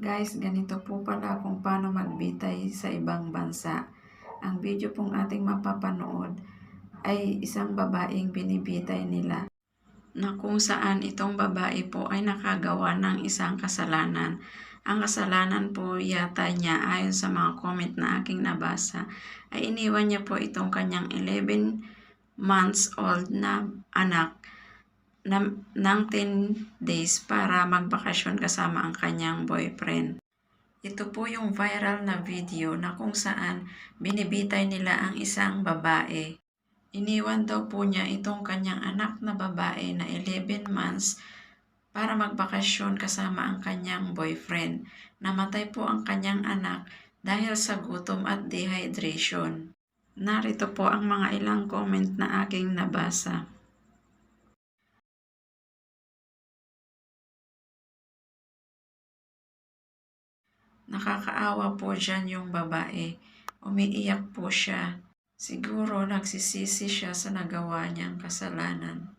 Guys, ganito po pala kung paano magbitay sa ibang bansa. Ang video pong ating mapapanood ay isang babaeng binibitay nila na kung saan itong babae po ay nakagawa ng isang kasalanan. Ang kasalanan po yata niya ayon sa mga comment na aking nabasa ay iniwan niya po itong kanyang 11 months old na anak na, ng 10 days para magbakasyon kasama ang kanyang boyfriend. Ito po yung viral na video na kung saan binibitay nila ang isang babae. Iniwan daw po niya itong kanyang anak na babae na 11 months para magbakasyon kasama ang kanyang boyfriend. Namatay po ang kanyang anak dahil sa gutom at dehydration. Narito po ang mga ilang comment na aking nabasa. Nakakaawa po dyan yung babae. Umiiyak po siya. Siguro nagsisisi siya sa nagawa niyang kasalanan.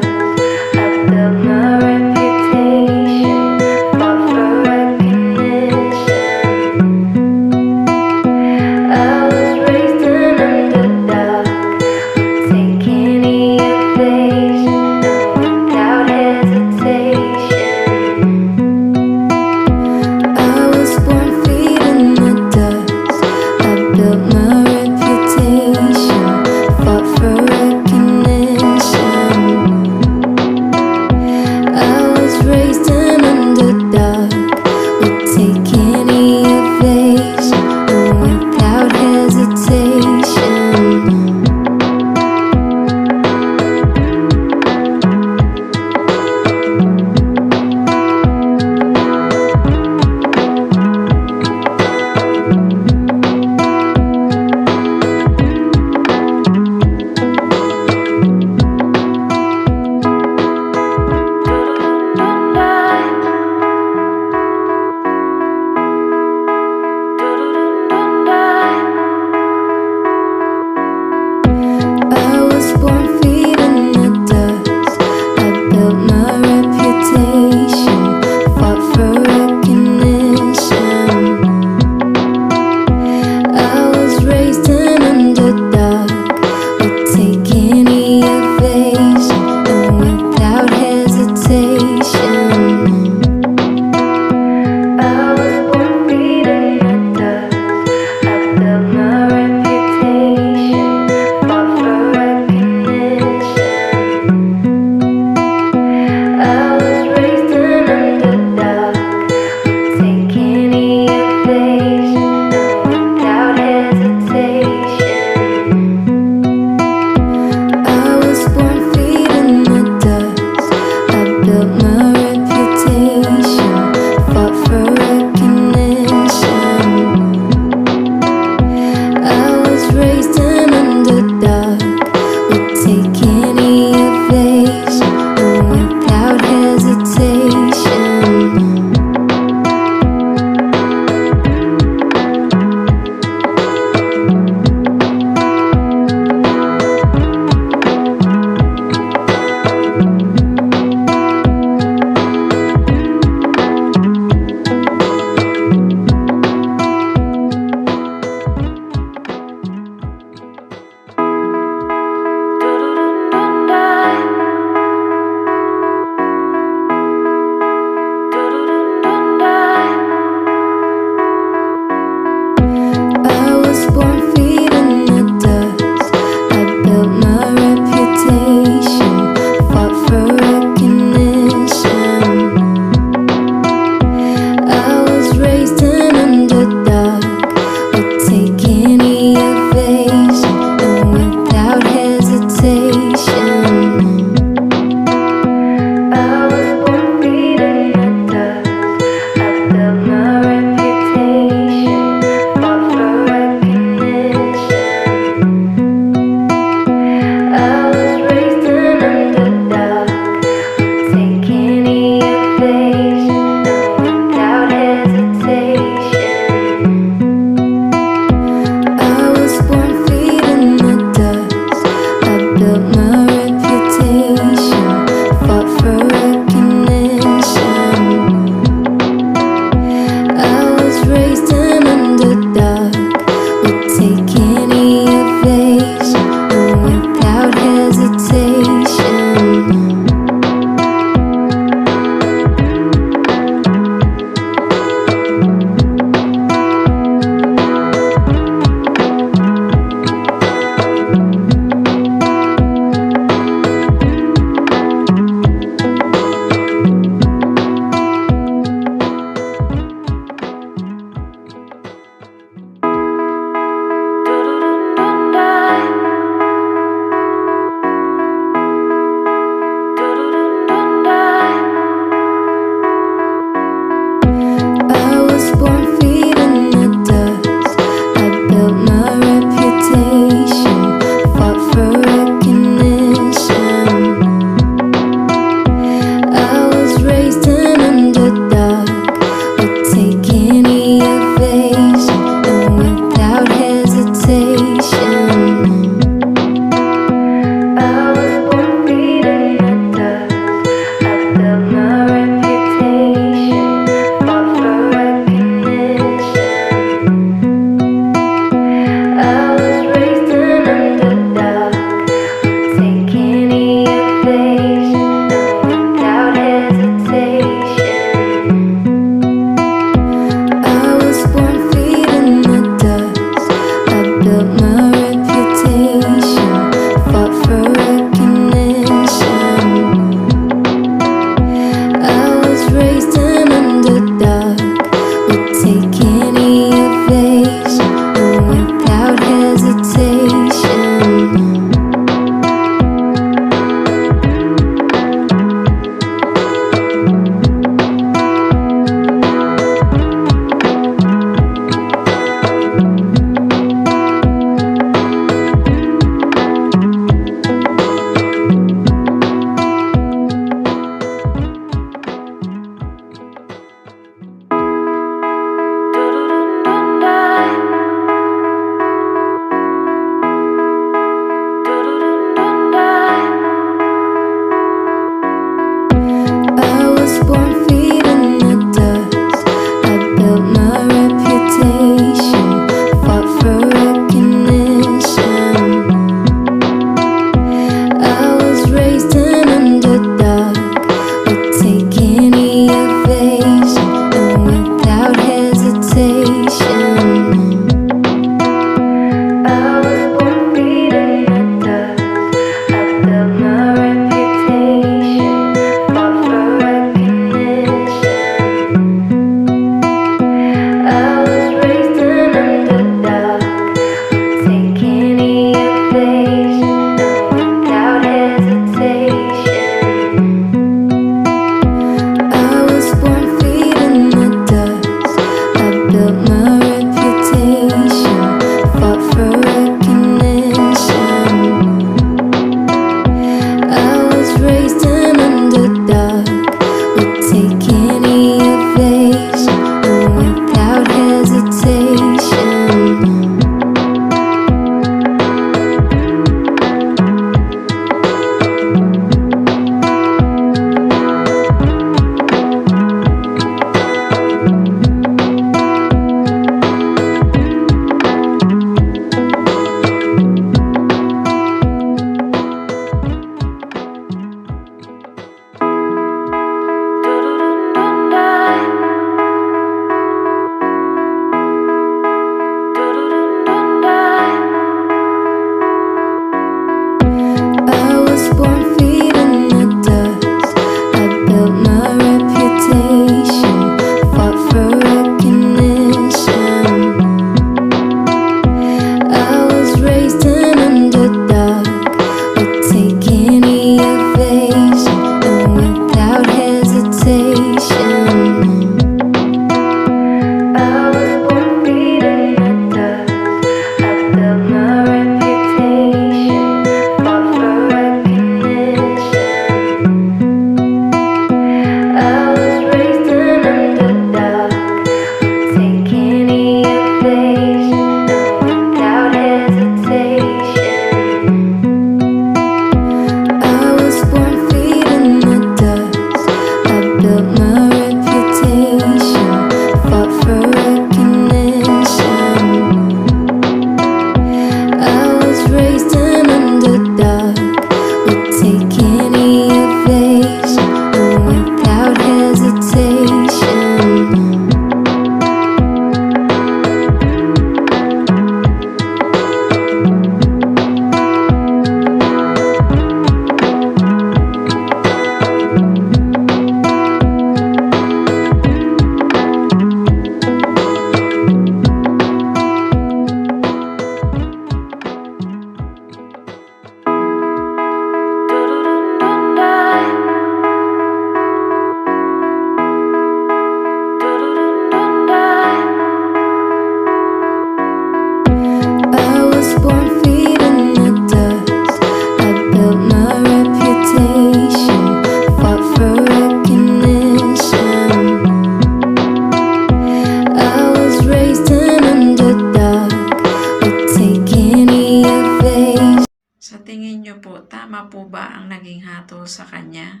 Po ba ang naging hatol sa kanya?